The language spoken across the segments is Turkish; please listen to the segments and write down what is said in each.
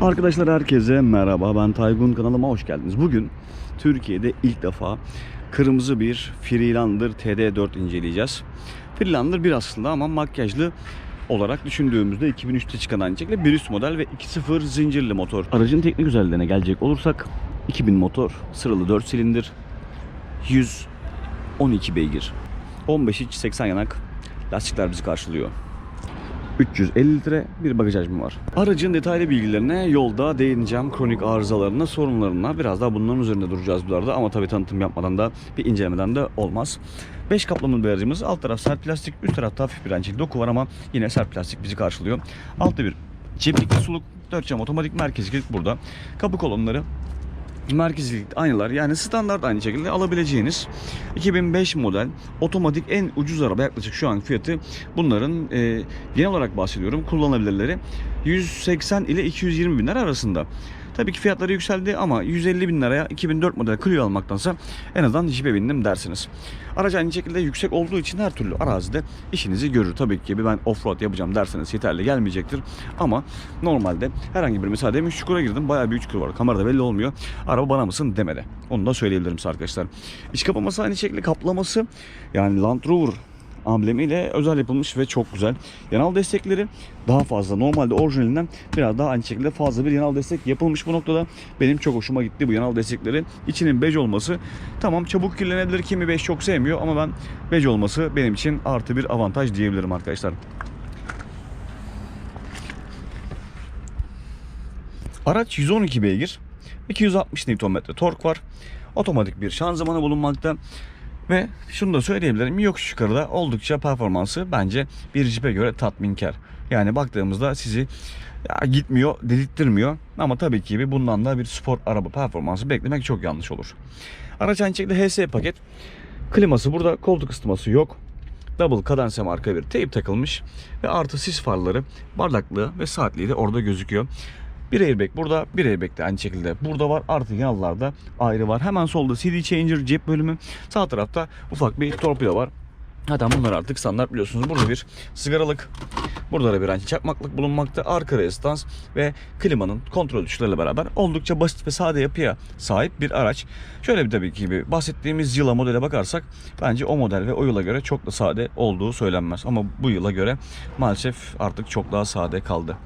Arkadaşlar herkese merhaba ben Taygun kanalıma hoş geldiniz. Bugün Türkiye'de ilk defa kırmızı bir Freelander TD4 inceleyeceğiz. Freelander bir aslında ama makyajlı olarak düşündüğümüzde 2003'te çıkan şekilde bir üst model ve 2.0 zincirli motor. Aracın teknik özelliklerine gelecek olursak 2000 motor, sıralı 4 silindir, 112 beygir, 15 iç 80 yanak lastikler bizi karşılıyor. 350 litre bir bagaj hacmi var. Aracın detaylı bilgilerine yolda değineceğim. Kronik arızalarına, sorunlarına biraz daha bunların üzerinde duracağız bu arada. Ama tabii tanıtım yapmadan da bir incelemeden de olmaz. 5 kaplamalı bir aracımız. Alt taraf sert plastik, üst tarafta hafif bir rençlik doku var ama yine sert plastik bizi karşılıyor. Altta bir ceplikli suluk, 4 cam otomatik merkez kilit burada. Kapı kolonları merkezlik aynalar yani standart aynı şekilde alabileceğiniz 2005 model otomatik en ucuz araba yaklaşık şu an fiyatı bunların e, genel olarak bahsediyorum kullanılabilirleri 180 ile 220 bin lira arasında. Tabii ki fiyatları yükseldi ama 150 bin liraya 2004 model Clio almaktansa en azından Jeep'e bindim dersiniz. Araç aynı şekilde yüksek olduğu için her türlü arazide işinizi görür. Tabii ki ben offroad yapacağım derseniz yeterli gelmeyecektir. Ama normalde herhangi bir mesela demin çukura girdim bayağı bir çukur var. Kamerada belli olmuyor. Araba bana mısın demedi. Onu da söyleyebilirim size arkadaşlar. İç kapaması aynı şekilde kaplaması yani Land Rover amblemiyle özel yapılmış ve çok güzel. Yanal destekleri daha fazla. Normalde orijinalinden biraz daha aynı şekilde fazla bir yanal destek yapılmış bu noktada. Benim çok hoşuma gitti bu yanal destekleri. İçinin bej olması. Tamam çabuk kirlenebilir. Kimi bej çok sevmiyor ama ben bej olması benim için artı bir avantaj diyebilirim arkadaşlar. Araç 112 beygir. 260 Nm tork var. Otomatik bir şanzımanı bulunmakta. Ve şunu da söyleyebilirim. Yokuş yukarıda oldukça performansı bence bir Jeep'e göre tatminkar. Yani baktığımızda sizi ya gitmiyor, dedirttirmiyor. Ama tabii ki bundan da bir spor araba performansı beklemek çok yanlış olur. Araç aynı şekilde HS paket. Kliması burada, koltuk ısıtması yok. Double kadense marka bir teyp takılmış ve artı sis farları, bardaklığı ve saatliği de orada gözüküyor. Bir airbag burada, bir airbag de aynı şekilde burada var. Artı yanlarda ayrı var. Hemen solda CD changer cep bölümü. Sağ tarafta ufak bir torpido var. Zaten bunlar artık standart biliyorsunuz. Burada bir sigaralık, burada da bir anti çakmaklık bulunmakta. Arka rezistans ve klimanın kontrol tuşlarıyla beraber oldukça basit ve sade yapıya sahip bir araç. Şöyle bir tabii ki bir bahsettiğimiz yıla modele bakarsak bence o model ve o yıla göre çok da sade olduğu söylenmez. Ama bu yıla göre maalesef artık çok daha sade kaldı.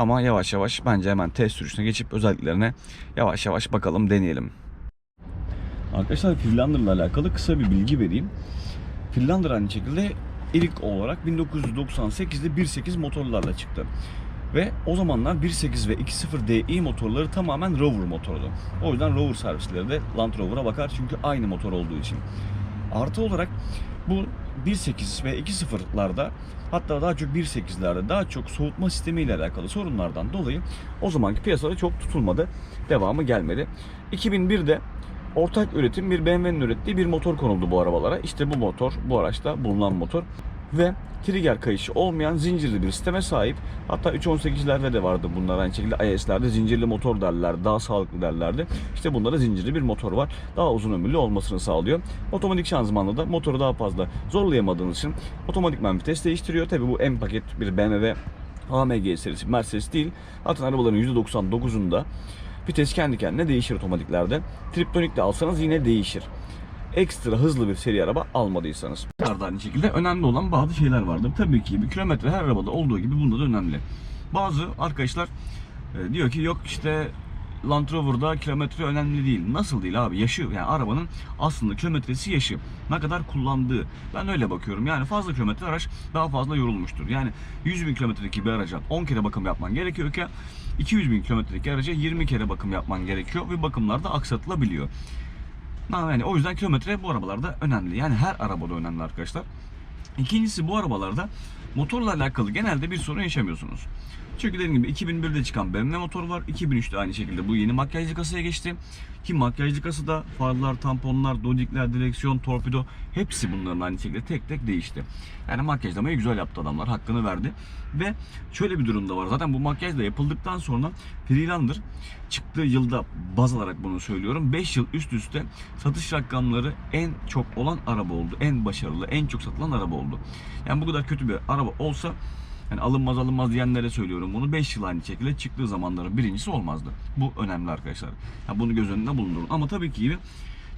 Ama yavaş yavaş bence hemen test sürüşüne geçip özelliklerine yavaş yavaş bakalım deneyelim. Arkadaşlar Freelander'la alakalı kısa bir bilgi vereyim. Freelander aynı şekilde ilk olarak 1998'de 1.8 motorlarla çıktı. Ve o zamanlar 1.8 ve 2.0 DI motorları tamamen Rover motordu. O yüzden Rover servisleri de Land Rover'a bakar çünkü aynı motor olduğu için. Artı olarak bu 1.8 ve 2.0'larda hatta daha çok 1.8'lerde daha çok soğutma sistemi ile alakalı sorunlardan dolayı o zamanki piyasada çok tutulmadı. Devamı gelmedi. 2001'de ortak üretim bir BMW'nin ürettiği bir motor konuldu bu arabalara. İşte bu motor, bu araçta bulunan motor ve trigger kayışı olmayan zincirli bir sisteme sahip. Hatta 318'lerde de vardı bunlar aynı şekilde IS'lerde zincirli motor derler, daha sağlıklı derlerdi. İşte bunda da zincirli bir motor var. Daha uzun ömürlü olmasını sağlıyor. Otomatik şanzımanla da motoru daha fazla zorlayamadığınız için otomatikman vites değiştiriyor. Tabi bu M paket bir BMW AMG serisi Mercedes değil. Zaten arabaların %99'unda vites kendi kendine değişir otomatiklerde. Triptonik de alsanız yine değişir ekstra hızlı bir seri araba almadıysanız. Bunlarda aynı şekilde önemli olan bazı şeyler vardır. Tabii ki bir kilometre her arabada olduğu gibi bunda da önemli. Bazı arkadaşlar e, diyor ki yok işte Land Rover'da kilometre önemli değil. Nasıl değil abi? Yaşı yani arabanın aslında kilometresi yaşı. Ne kadar kullandığı. Ben öyle bakıyorum. Yani fazla kilometre araç daha fazla yorulmuştur. Yani 100 bin kilometredeki bir araca 10 kere bakım yapman gerekiyorken 200 bin kilometredeki araca 20 kere bakım yapman gerekiyor ve bakımlar da aksatılabiliyor. Yani o yüzden kilometre bu arabalarda önemli. Yani her arabada önemli arkadaşlar. İkincisi bu arabalarda motorla alakalı genelde bir sorun yaşamıyorsunuz. Çünkü dediğim gibi 2001'de çıkan BMW motor var. 2003'te aynı şekilde bu yeni makyajlı kasaya geçti. Ki makyajlı kasada farlar, tamponlar, dodikler, direksiyon, torpido hepsi bunların aynı şekilde tek tek değişti. Yani makyajlamayı güzel yaptı adamlar. Hakkını verdi. Ve şöyle bir durum da var. Zaten bu makyaj da yapıldıktan sonra Freelander çıktığı yılda baz alarak bunu söylüyorum. 5 yıl üst üste satış rakamları en çok olan araba oldu. En başarılı, en çok satılan araba oldu. Yani bu kadar kötü bir araba olsa Yani alınmaz alınmaz diyenlere söylüyorum bunu. 5 yıl aynı şekilde çıktığı zamanların birincisi olmazdı. Bu önemli arkadaşlar. Ya bunu göz önünde bulundurun. Ama tabii ki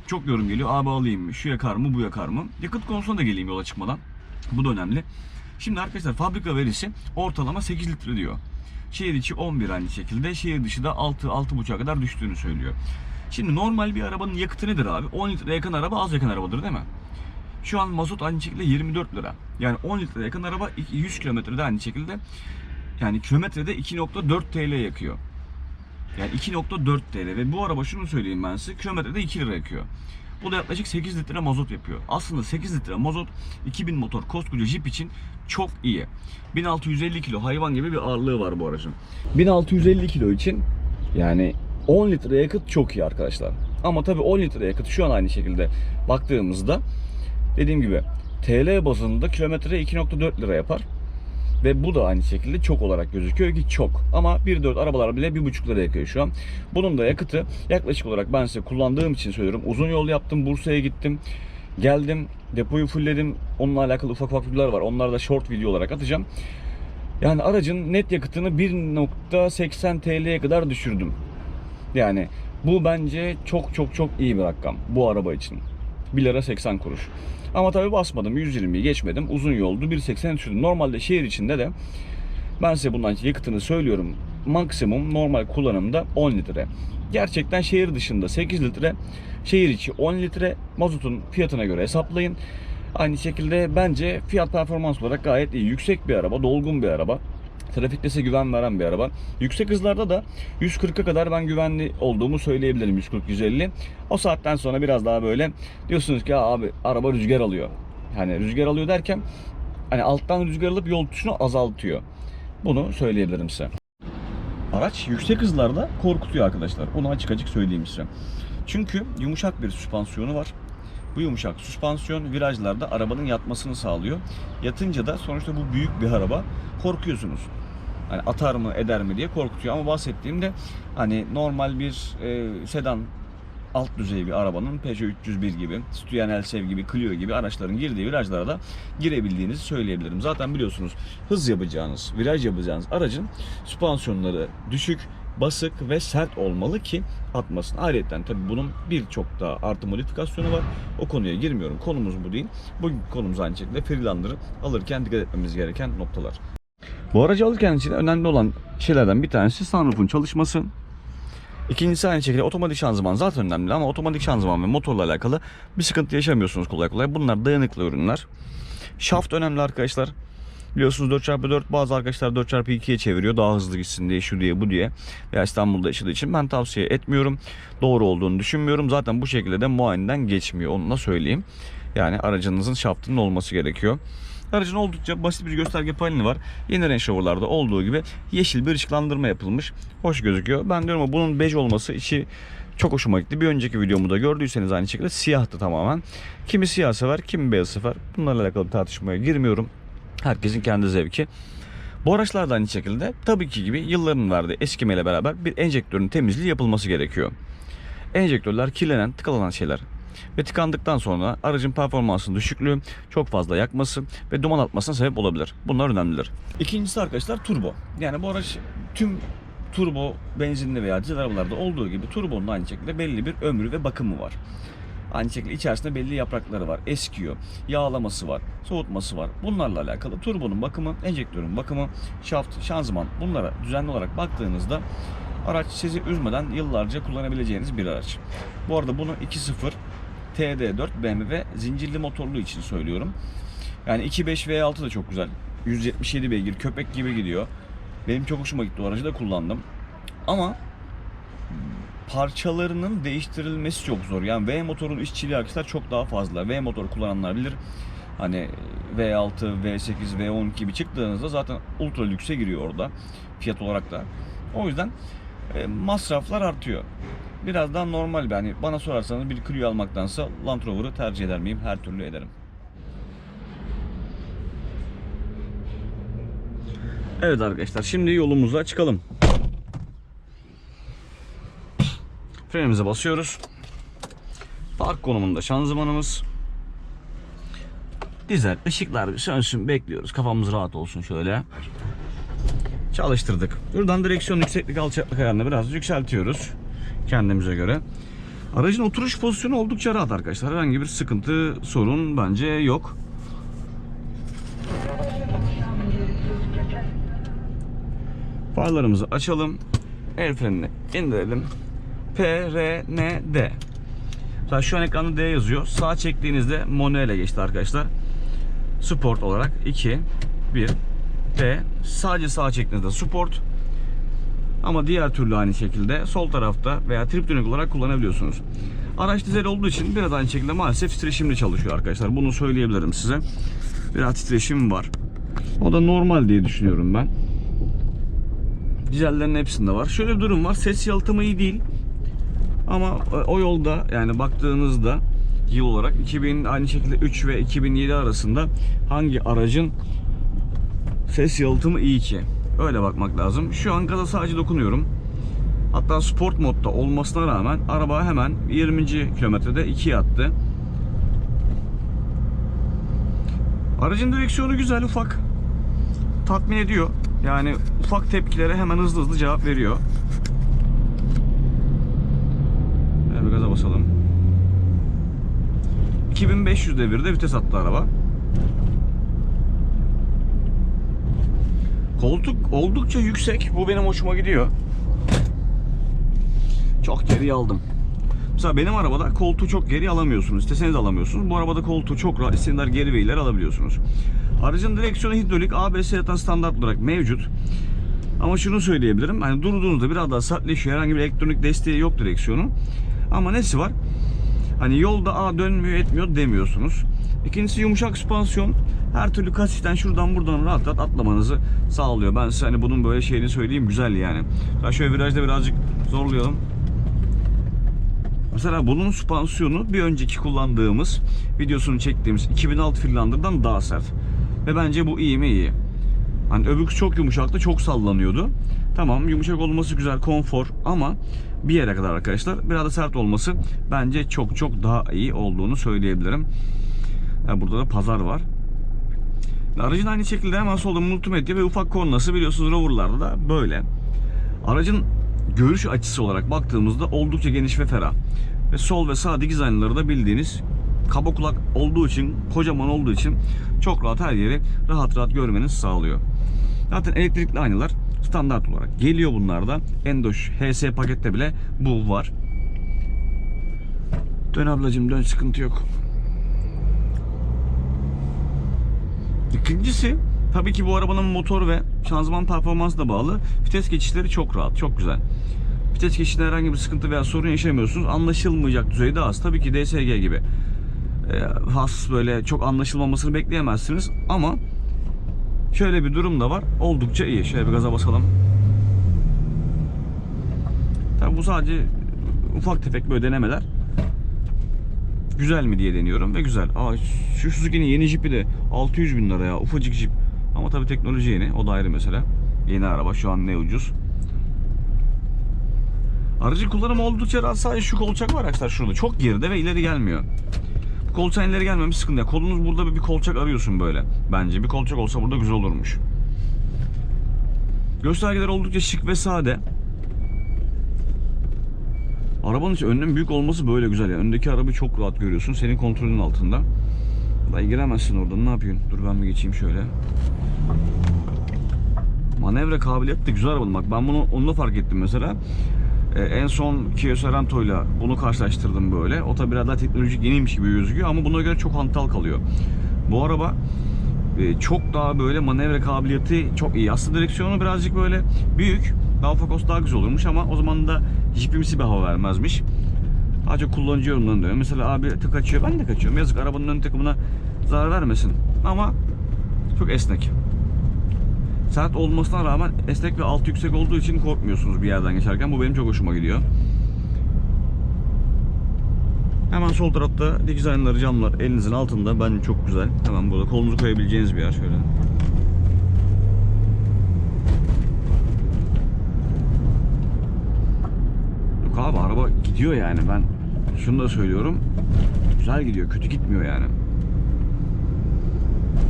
çok yorum geliyor. Abi alayım mı? Şu yakar mı? Bu yakar mı? Yakıt konusuna da geleyim yola çıkmadan. Bu da önemli. Şimdi arkadaşlar fabrika verisi ortalama 8 litre diyor. Şehir içi 11 aynı şekilde. Şehir dışı da 6 6,5'a kadar düştüğünü söylüyor. Şimdi normal bir arabanın yakıtı nedir abi? 10 litre yakın araba az yakın arabadır değil mi? Şu an mazot aynı şekilde 24 lira. Yani 10 litre yakın araba 100 kilometrede aynı şekilde yani kilometrede 2.4 TL yakıyor. Yani 2.4 TL ve bu araba şunu söyleyeyim ben size kilometrede 2 lira yakıyor. Bu da yaklaşık 8 litre mazot yapıyor. Aslında 8 litre mazot 2000 motor koskoca Jeep için çok iyi. 1650 kilo hayvan gibi bir ağırlığı var bu aracın. 1650 kilo için yani 10 litre yakıt çok iyi arkadaşlar. Ama tabii 10 litre yakıt şu an aynı şekilde baktığımızda dediğim gibi TL bazında kilometre 2.4 lira yapar. Ve bu da aynı şekilde çok olarak gözüküyor ki çok. Ama 1.4 arabalar bile 1.5 lira yakıyor şu an. Bunun da yakıtı yaklaşık olarak ben size kullandığım için söylüyorum. Uzun yol yaptım, Bursa'ya gittim. Geldim, depoyu fullledim. Onunla alakalı ufak ufak videolar var. Onları da short video olarak atacağım. Yani aracın net yakıtını 1.80 TL'ye kadar düşürdüm. Yani bu bence çok çok çok iyi bir rakam bu araba için. 1 lira 80 kuruş. Ama tabii basmadım 120'yi geçmedim. Uzun yoldu 1.80 düşürdüm. Normalde şehir içinde de ben size bundan yakıtını söylüyorum. Maksimum normal kullanımda 10 litre. Gerçekten şehir dışında 8 litre, şehir içi 10 litre mazotun fiyatına göre hesaplayın. Aynı şekilde bence fiyat performans olarak gayet iyi. Yüksek bir araba, dolgun bir araba. Trafikte size güven veren bir araba. Yüksek hızlarda da 140'a kadar ben güvenli olduğumu söyleyebilirim 140-150. O saatten sonra biraz daha böyle diyorsunuz ki "Ya abi araba rüzgar alıyor. Hani rüzgar alıyor derken hani alttan rüzgar alıp yol tutuşunu azaltıyor. Bunu söyleyebilirim size. Araç yüksek hızlarda korkutuyor arkadaşlar. Onu açık açık söyleyeyim size. Çünkü yumuşak bir süspansiyonu var. Bu yumuşak süspansiyon virajlarda arabanın yatmasını sağlıyor. Yatınca da sonuçta bu büyük bir araba korkuyorsunuz. Hani atar mı eder mi diye korkutuyor ama bahsettiğimde hani normal bir e, sedan alt düzey bir arabanın Peugeot 301 gibi, Citroen Elsev gibi, Clio gibi araçların girdiği virajlara da girebildiğinizi söyleyebilirim. Zaten biliyorsunuz hız yapacağınız, viraj yapacağınız aracın süspansiyonları düşük, basık ve sert olmalı ki atmasın. Ayrıca tabii bunun birçok daha artı modifikasyonu var. O konuya girmiyorum. Konumuz bu değil. Bugün konumuz aynı şekilde Freelander'ı alırken dikkat etmemiz gereken noktalar. Bu aracı alırken için önemli olan şeylerden bir tanesi sunroof'un çalışması. İkincisi aynı şekilde otomatik şanzıman zaten önemli ama otomatik şanzıman ve motorla alakalı bir sıkıntı yaşamıyorsunuz kolay kolay. Bunlar dayanıklı ürünler. Şaft önemli arkadaşlar. Biliyorsunuz 4x4 bazı arkadaşlar 4x2'ye çeviriyor daha hızlı gitsin diye şu diye bu diye veya İstanbul'da yaşadığı için ben tavsiye etmiyorum. Doğru olduğunu düşünmüyorum. Zaten bu şekilde de muayeneden geçmiyor onu da söyleyeyim. Yani aracınızın şaftının olması gerekiyor. Aracın oldukça basit bir gösterge paneli var. Yeni Range Rover'larda olduğu gibi yeşil bir ışıklandırma yapılmış. Hoş gözüküyor. Ben diyorum ama bunun bej olması içi çok hoşuma gitti. Bir önceki videomu da gördüyseniz aynı şekilde siyahtı tamamen. Kimi siyah sever, kimi beyaz sever. Bunlarla alakalı bir tartışmaya girmiyorum. Herkesin kendi zevki. Bu araçlar da aynı şekilde tabii ki gibi yılların verdiği eskimeyle beraber bir enjektörün temizliği yapılması gerekiyor. Enjektörler kirlenen, tıkalanan şeyler. Ve tıkandıktan sonra aracın performansının düşüklüğü, çok fazla yakması ve duman atmasına sebep olabilir. Bunlar önemlidir. İkincisi arkadaşlar turbo. Yani bu araç tüm turbo benzinli veya dizel arabalarda olduğu gibi turbonun aynı şekilde belli bir ömrü ve bakımı var. Aynı şekilde içerisinde belli yaprakları var. Eskiyor. Yağlaması var. Soğutması var. Bunlarla alakalı turbonun bakımı, enjektörün bakımı, şaft, şanzıman bunlara düzenli olarak baktığınızda araç sizi üzmeden yıllarca kullanabileceğiniz bir araç. Bu arada bunu 2.0 TD4 BMW zincirli motorlu için söylüyorum. Yani 2.5 V6 da çok güzel. 177 beygir köpek gibi gidiyor. Benim çok hoşuma gitti o aracı da kullandım. Ama parçalarının değiştirilmesi çok zor. Yani V motorun işçiliği arkadaşlar çok daha fazla. V motor kullananlar bilir. Hani V6, V8, V12 gibi çıktığınızda zaten ultra lükse giriyor orada. Fiyat olarak da. O yüzden e, masraflar artıyor. Biraz daha normal bir hani bana sorarsanız bir Clio almaktansa Land Rover'ı tercih eder miyim? Her türlü ederim. Evet arkadaşlar şimdi yolumuza çıkalım. Frenimize basıyoruz. Park konumunda şanzımanımız. Dizel. Işıklar bir sönsün bekliyoruz. Kafamız rahat olsun şöyle. Çalıştırdık. Buradan direksiyon yükseklik alçaklık ayarını biraz yükseltiyoruz. Kendimize göre. Aracın oturuş pozisyonu oldukça rahat arkadaşlar. Herhangi bir sıkıntı, sorun bence yok. Farlarımızı açalım. El frenini indirelim. P, R, N, D. Mesela şu an ekranda D yazıyor. Sağ çektiğinizde manuele geçti arkadaşlar. Sport olarak 2, 1, D. Sadece sağ çektiğinizde Sport. Ama diğer türlü aynı şekilde sol tarafta veya trip dönük olarak kullanabiliyorsunuz. Araç dizel olduğu için biraz aynı şekilde maalesef titreşimli çalışıyor arkadaşlar. Bunu söyleyebilirim size. Biraz titreşim var. O da normal diye düşünüyorum ben. Dizellerin hepsinde var. Şöyle bir durum var. Ses yalıtımı iyi değil. Ama e, o yolda yani baktığınızda yıl olarak 2000 aynı şekilde 3 ve 2007 arasında hangi aracın ses yalıtımı iyi ki? Öyle bakmak lazım. Şu an gaza sadece dokunuyorum. Hatta sport modda olmasına rağmen araba hemen 20. kilometrede 2'ye attı. Aracın direksiyonu güzel ufak. Tatmin ediyor. Yani ufak tepkilere hemen hızlı hızlı cevap veriyor. Şöyle bir gaza basalım. 2500 devirde vites attı araba. Koltuk oldukça yüksek. Bu benim hoşuma gidiyor. Çok geri aldım. Mesela benim arabada koltuğu çok geri alamıyorsunuz. İsteseniz alamıyorsunuz. Bu arabada koltuğu çok rahat. İstediğiniz geri ve ileri alabiliyorsunuz. Aracın direksiyonu hidrolik ABS zaten standart olarak mevcut. Ama şunu söyleyebilirim. Hani durduğunuzda biraz daha sertleşiyor. Herhangi bir elektronik desteği yok direksiyonun. Ama nesi var? Hani yolda a dönmüyor etmiyor demiyorsunuz. İkincisi yumuşak süspansiyon. Her türlü kasisten şuradan buradan rahat rahat atlamanızı sağlıyor. Ben size hani bunun böyle şeyini söyleyeyim güzel yani. Daha şöyle virajda birazcık zorlayalım. Mesela bunun süspansiyonu bir önceki kullandığımız videosunu çektiğimiz 2006 Finlander'dan daha sert. Ve bence bu iyi mi iyi. Hani öbürküsü çok yumuşaktı çok sallanıyordu. Tamam yumuşak olması güzel konfor ama bir yere kadar arkadaşlar biraz da sert olması bence çok çok daha iyi olduğunu söyleyebilirim. Yani burada da pazar var. Aracın aynı şekilde hemen solda multimedya ve ufak kornası biliyorsunuz Rover'larda da böyle. Aracın görüş açısı olarak baktığımızda oldukça geniş ve ferah. Ve sol ve sağ dikiz aynaları da bildiğiniz kaba kulak olduğu için, kocaman olduğu için çok rahat her yeri rahat rahat görmenizi sağlıyor. Zaten elektrikli aynalar standart olarak geliyor bunlarda. Endoş HS pakette bile bu var. Dön ablacım dön sıkıntı yok. İkincisi tabii ki bu arabanın motor ve şanzıman performansı da bağlı. Vites geçişleri çok rahat, çok güzel. Vites geçişinde herhangi bir sıkıntı veya sorun yaşamıyorsunuz. Anlaşılmayacak düzeyde az. Tabii ki DSG gibi e, has böyle çok anlaşılmamasını bekleyemezsiniz ama şöyle bir durum da var. Oldukça iyi. Şöyle bir gaza basalım. Tabii bu sadece ufak tefek böyle denemeler. Güzel mi diye deniyorum ve güzel. Aa şu Suzuki'nin yeni jipi de 600 bin lira ya. Ufacık jip. Ama tabii teknoloji yeni. O da ayrı mesele. Yeni araba şu an ne ucuz. Aracın kullanımı oldukça rahat. Sadece şu kolçak var arkadaşlar şurada. Çok geride ve ileri gelmiyor. Kolçağın ileri gelmemiş sıkıntı. yok. Kolunuz burada bir, kolçak arıyorsun böyle. Bence bir kolçak olsa burada güzel olurmuş. Göstergeler oldukça şık ve sade. Arabanın önünün büyük olması böyle güzel yani. Öndeki arabayı çok rahat görüyorsun. Senin kontrolün altında. Dayı giremezsin oradan. Ne yapıyorsun? Dur ben bir geçeyim şöyle. Manevra kabiliyeti de güzel arabanın. Bak ben bunu onunla fark ettim mesela. Ee, en son Kia Sorento ile bunu karşılaştırdım böyle. O tabi biraz daha teknolojik yeniymiş gibi gözüküyor ama buna göre çok hantal kalıyor. Bu araba e, çok daha böyle manevra kabiliyeti çok iyi. Aslında direksiyonu birazcık böyle büyük. Daha daha güzel olurmuş ama o zaman da jipimsi bir hava vermezmiş. Çok kullanıcı yorumlarını diyor. Mesela abi tık açıyor ben de kaçıyorum. Yazık arabanın ön takımına zarar vermesin. Ama çok esnek. Sert olmasına rağmen esnek ve alt yüksek olduğu için korkmuyorsunuz bir yerden geçerken. Bu benim çok hoşuma gidiyor. Hemen sol tarafta dikiz aynaları camlar elinizin altında. Bence çok güzel. Hemen burada kolunuzu koyabileceğiniz bir yer şöyle. Yok abi araba gidiyor yani ben şunu da söylüyorum. Güzel gidiyor kötü gitmiyor yani.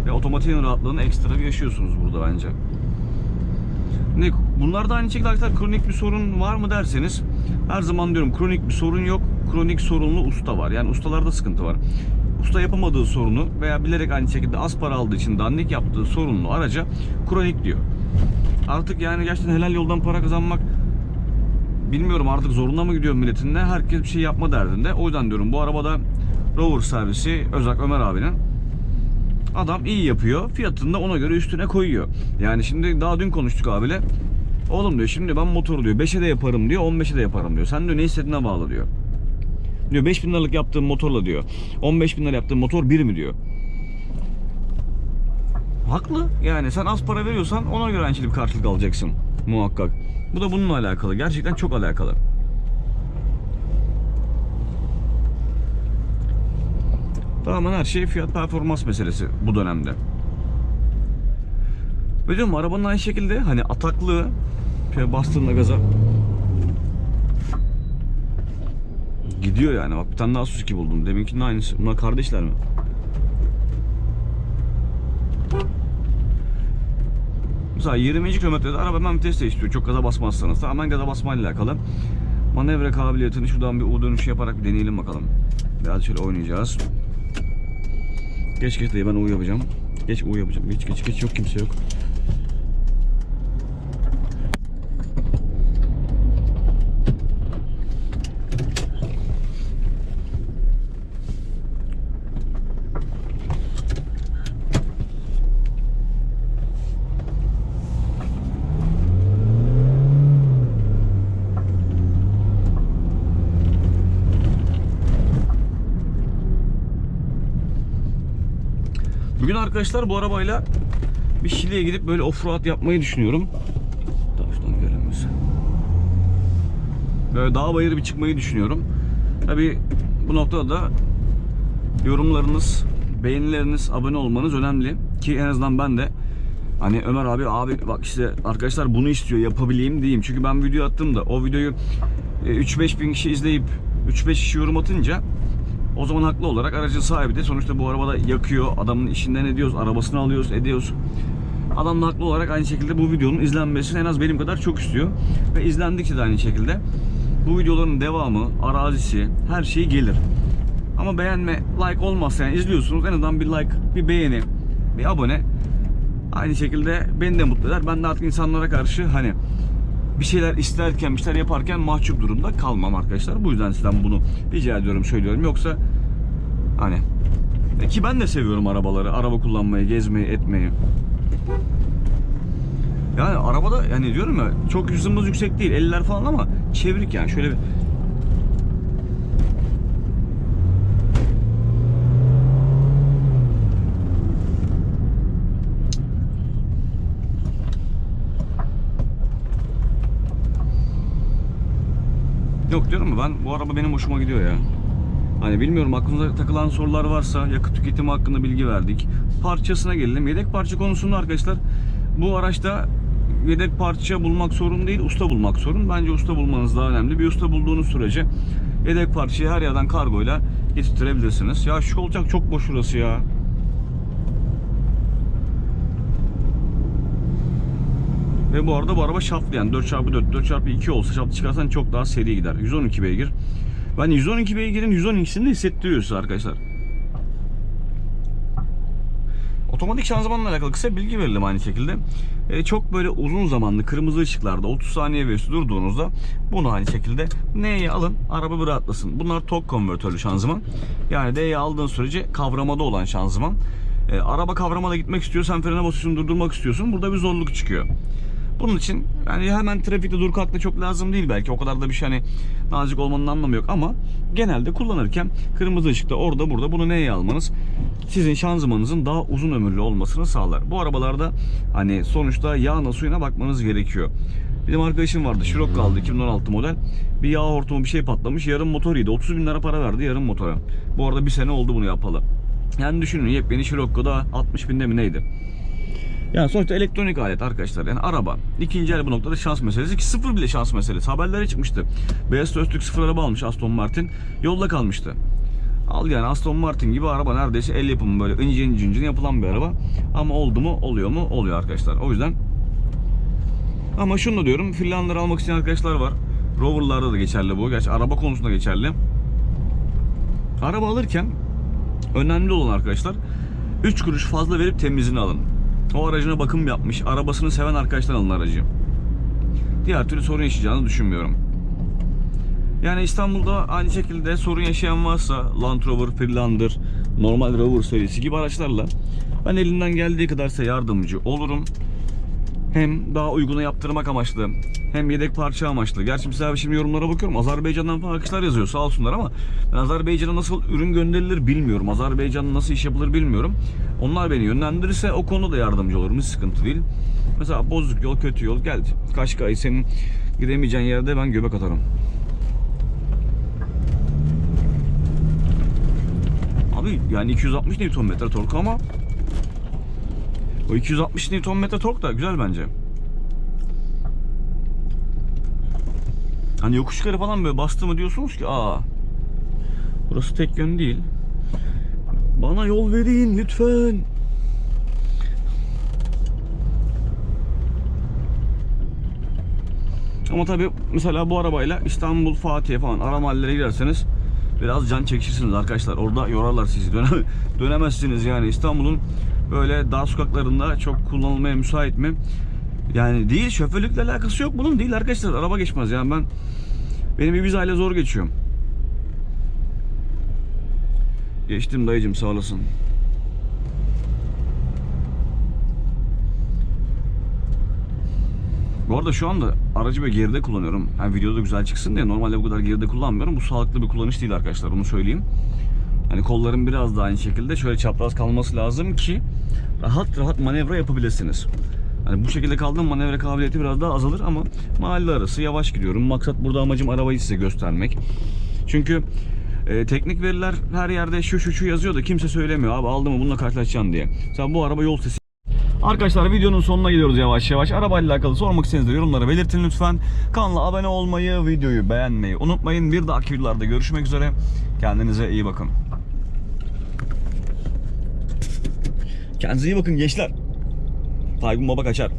Ve otomatiğin rahatlığını ekstra bir yaşıyorsunuz burada bence. Ne, bunlarda aynı şekilde arkadaşlar kronik bir sorun var mı derseniz her zaman diyorum kronik bir sorun yok. Kronik sorunlu usta var. Yani ustalarda sıkıntı var. Usta yapamadığı sorunu veya bilerek aynı şekilde az para aldığı için dandik yaptığı sorunlu araca kronik diyor. Artık yani gerçekten helal yoldan para kazanmak bilmiyorum artık zoruna mı gidiyor milletin ne herkes bir şey yapma derdinde. O yüzden diyorum bu arabada Rover servisi Özak Ömer abinin Adam iyi yapıyor. Fiyatını da ona göre üstüne koyuyor. Yani şimdi daha dün konuştuk abiyle. Oğlum diyor şimdi ben motor diyor 5'e de yaparım diyor 15'e de yaparım diyor. Sen diyor ne istediğine bağlı diyor. Diyor 5000 liralık yaptığım motorla diyor 15 bin lira yaptığım motor bir mi diyor. Haklı. Yani sen az para veriyorsan ona göre aynı karşılık alacaksın. Muhakkak. Bu da bununla alakalı. Gerçekten çok alakalı. Tamamen her şey fiyat performans meselesi bu dönemde. Ve diyorum arabanın aynı şekilde hani ataklı şöyle bastığında gaza gidiyor yani. Bak bir tane daha Suzuki buldum. Deminkinin aynısı. Bunlar kardeşler mi? Mesela 20. kilometrede araba hemen vites değiştiriyor. Çok gaza basmazsanız. Tamamen gaza basmayla alakalı. Manevra kabiliyetini şuradan bir U dönüşü yaparak bir deneyelim bakalım. Biraz şöyle oynayacağız. Geç geç dayı ben U yapacağım. Geç U yapacağım. Geç geç geç yok kimse yok. Bugün arkadaşlar bu arabayla bir Şile'ye gidip böyle offroad yapmayı düşünüyorum. Taştan görünmüyor. Böyle dağ bayırı bir çıkmayı düşünüyorum. Tabi bu noktada da yorumlarınız, beğenileriniz, abone olmanız önemli. Ki en azından ben de hani Ömer abi abi bak işte arkadaşlar bunu istiyor yapabileyim diyeyim. Çünkü ben video attığımda o videoyu e, 3-5 bin kişi izleyip 3-5 kişi yorum atınca o zaman haklı olarak aracın sahibi de sonuçta bu arabada yakıyor. Adamın işinden ediyoruz, arabasını alıyoruz, ediyoruz. Adam da haklı olarak aynı şekilde bu videonun izlenmesini en az benim kadar çok istiyor. Ve izlendikçe de aynı şekilde bu videoların devamı, arazisi, her şey gelir. Ama beğenme, like olmazsa yani izliyorsunuz en azından bir like, bir beğeni, bir abone aynı şekilde beni de mutlu eder. Ben de artık insanlara karşı hani bir şeyler isterken, bir şeyler yaparken mahcup durumda kalmam arkadaşlar. Bu yüzden sizden bunu rica ediyorum, söylüyorum. Yoksa hani e, ki ben de seviyorum arabaları, araba kullanmayı, gezmeyi, etmeyi. Yani arabada yani diyorum ya çok hızımız yüksek değil 50'ler falan ama çevrik yani şöyle bir Yok diyorum mu ben bu araba benim hoşuma gidiyor ya. Hani bilmiyorum aklınıza takılan sorular varsa yakıt tüketimi hakkında bilgi verdik. Parçasına gelelim. Yedek parça konusunda arkadaşlar bu araçta yedek parça bulmak sorun değil, usta bulmak sorun. Bence usta bulmanız daha önemli. Bir usta bulduğunuz sürece yedek parçayı her yerden kargoyla getirtirebilirsiniz. Ya şu olacak çok boş burası ya. Ve bu arada bu araba şaftlı yani 4x4, 4x2 olsa şaftlı çıkarsan çok daha seri gider. 112 beygir. Ben 112 beygirin 112'sini de hissettiriyor arkadaşlar. Otomatik şanzımanla alakalı kısa bilgi verelim aynı şekilde. Ee, çok böyle uzun zamanlı kırmızı ışıklarda 30 saniye ve üstü durduğunuzda bunu aynı şekilde N'ye alın araba bir rahatlasın. Bunlar tok konvertörlü şanzıman. Yani D'ye aldığın sürece kavramada olan şanzıman. Ee, araba kavramada gitmek istiyor sen frene basıyorsun durdurmak istiyorsun. Burada bir zorluk çıkıyor. Bunun için yani hemen trafikte dur kalk da çok lazım değil belki. O kadar da bir şey hani nazik olmanın anlamı yok ama genelde kullanırken kırmızı ışıkta orada burada bunu neye almanız sizin şanzımanınızın daha uzun ömürlü olmasını sağlar. Bu arabalarda hani sonuçta yağına suyuna bakmanız gerekiyor. Benim arkadaşım vardı Şirok kaldı 2016 model. Bir yağ hortumu bir şey patlamış yarım motor yedi. 30 bin lira para verdi yarım motora. Bu arada bir sene oldu bunu yapalı. Yani düşünün yepyeni Scirocco'da 60 binde mi neydi? Yani sonuçta elektronik alet arkadaşlar. Yani araba. İkinci el bu noktada şans meselesi ki sıfır bile şans meselesi. Haberlere çıkmıştı. Beyaz Öztürk sıfır araba almış Aston Martin. Yolda kalmıştı. Al yani Aston Martin gibi araba neredeyse el yapımı böyle ince ince ince yapılan bir araba. Ama oldu mu oluyor mu oluyor arkadaşlar. O yüzden ama şunu da diyorum Finlandiyaları almak isteyen arkadaşlar var. Rover'larda da geçerli bu. Gerçi araba konusunda geçerli. Araba alırken önemli olan arkadaşlar 3 kuruş fazla verip temizini alın. O aracına bakım yapmış, arabasını seven arkadaşlar alın aracı. Diğer türlü sorun yaşayacağını düşünmüyorum. Yani İstanbul'da aynı şekilde sorun yaşayan varsa Land Rover, Freelander, normal Rover serisi gibi araçlarla ben elimden geldiği kadar size yardımcı olurum. Hem daha uyguna yaptırmak amaçlı hem yedek parça amaçlı. Gerçi mesela şimdi yorumlara bakıyorum. Azerbaycan'dan falan arkadaşlar yazıyor sağ olsunlar ama ben Azerbaycan'a nasıl ürün gönderilir bilmiyorum. Azerbaycan'da nasıl iş yapılır bilmiyorum. Onlar beni yönlendirirse o konuda da yardımcı olurum. Hiç sıkıntı değil. Mesela bozuk yol, kötü yol geldi. Kaşkay senin gidemeyeceğin yerde ben göbek atarım. Abi yani 260 Nm tork ama o 260 Nm tork da güzel bence. Hani yokuş yukarı falan böyle bastı mı diyorsunuz ki aa burası tek yön değil. Bana yol verin lütfen. Ama tabi mesela bu arabayla İstanbul Fatih'e falan ara mahallelere girerseniz biraz can çekişirsiniz arkadaşlar. Orada yorarlar sizi. Döne, dönemezsiniz yani. İstanbul'un böyle dar sokaklarında çok kullanılmaya müsait mi? Yani değil şoförlükle alakası yok bunun değil arkadaşlar. Araba geçmez yani ben benim bir vizayla zor geçiyorum. Geçtim dayıcım sağ olasın. Bu arada şu anda aracı böyle geride kullanıyorum. Hem videoda güzel çıksın diye normalde bu kadar geride kullanmıyorum. Bu sağlıklı bir kullanış değil arkadaşlar onu söyleyeyim. Hani kolların biraz da aynı şekilde şöyle çapraz kalması lazım ki rahat rahat manevra yapabilirsiniz. Hani bu şekilde kaldığım manevra kabiliyeti biraz daha azalır ama mahalle arası yavaş gidiyorum. Maksat burada amacım arabayı size göstermek. Çünkü e, teknik veriler her yerde şu şu şu yazıyor da kimse söylemiyor abi aldı mı bununla karşılaşacaksın diye. Mesela bu araba yol sesi Arkadaşlar videonun sonuna geliyoruz yavaş yavaş. Arabayla alakalı sormak istediğiniz yorumlara belirtin lütfen. Kanala abone olmayı, videoyu beğenmeyi unutmayın. Bir dahaki videolarda görüşmek üzere. Kendinize iyi bakın. Kendinize iyi bakın gençler. Taygun Baba kaçar.